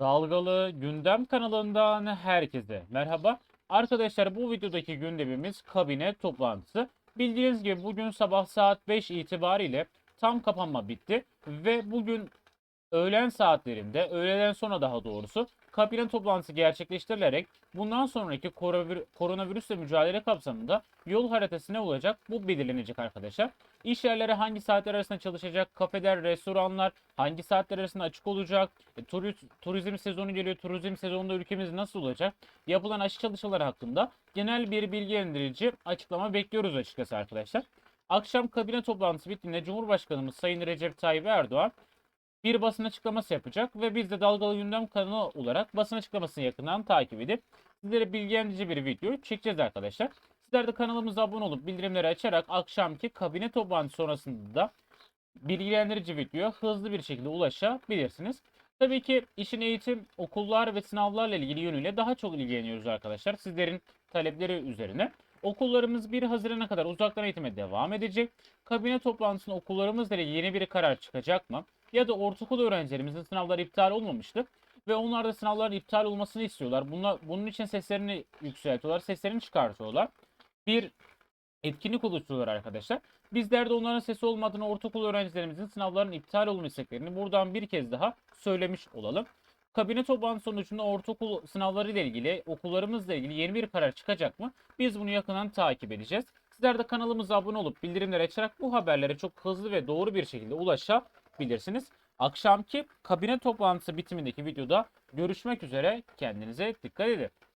Dalgalı Gündem kanalından herkese merhaba. Arkadaşlar bu videodaki gündemimiz kabine toplantısı. Bildiğiniz gibi bugün sabah saat 5 itibariyle tam kapanma bitti ve bugün öğlen saatlerinde, öğleden sonra daha doğrusu kabine toplantısı gerçekleştirilerek bundan sonraki koronavir- koronavirüsle mücadele kapsamında yol haritası ne olacak bu belirlenecek arkadaşlar. İş yerleri hangi saatler arasında çalışacak, kafeler, restoranlar hangi saatler arasında açık olacak, e, turi- turizm sezonu geliyor, turizm sezonunda ülkemiz nasıl olacak, yapılan aşı çalışmaları hakkında genel bir bilgilendirici açıklama bekliyoruz açıkçası arkadaşlar. Akşam kabine toplantısı bittiğinde Cumhurbaşkanımız Sayın Recep Tayyip Erdoğan bir basın açıklaması yapacak ve biz de Dalgalı Gündem kanalı olarak basın açıklamasını yakından takip edip sizlere bilgilendirici bir video çekeceğiz arkadaşlar. Sizler de kanalımıza abone olup bildirimleri açarak akşamki kabine toplantısı sonrasında da bilgilendirici videoya hızlı bir şekilde ulaşabilirsiniz. Tabii ki işin eğitim, okullar ve sınavlarla ilgili yönüyle daha çok ilgileniyoruz arkadaşlar. Sizlerin talepleri üzerine. Okullarımız 1 Haziran'a kadar uzaktan eğitime devam edecek. Kabine toplantısında okullarımızla ilgili yeni bir karar çıkacak mı? Ya da ortaokul öğrencilerimizin sınavları iptal olmamıştı ve onlar da sınavların iptal olmasını istiyorlar. Bunlar, bunun için seslerini yükseltiyorlar, seslerini çıkartıyorlar. Bir etkinlik oluşturuyorlar arkadaşlar. Bizler de onların sesi olmadığını ortaokul öğrencilerimizin sınavların iptal olma isteklerini buradan bir kez daha söylemiş olalım. Kabine toplantısı sonucunda ortaokul sınavları ile ilgili, okullarımızla ilgili yeni bir karar çıkacak mı? Biz bunu yakından takip edeceğiz. Sizler de kanalımıza abone olup bildirimleri açarak bu haberlere çok hızlı ve doğru bir şekilde ulaşabilirsiniz. Akşamki kabine toplantısı bitimindeki videoda görüşmek üzere. Kendinize dikkat edin.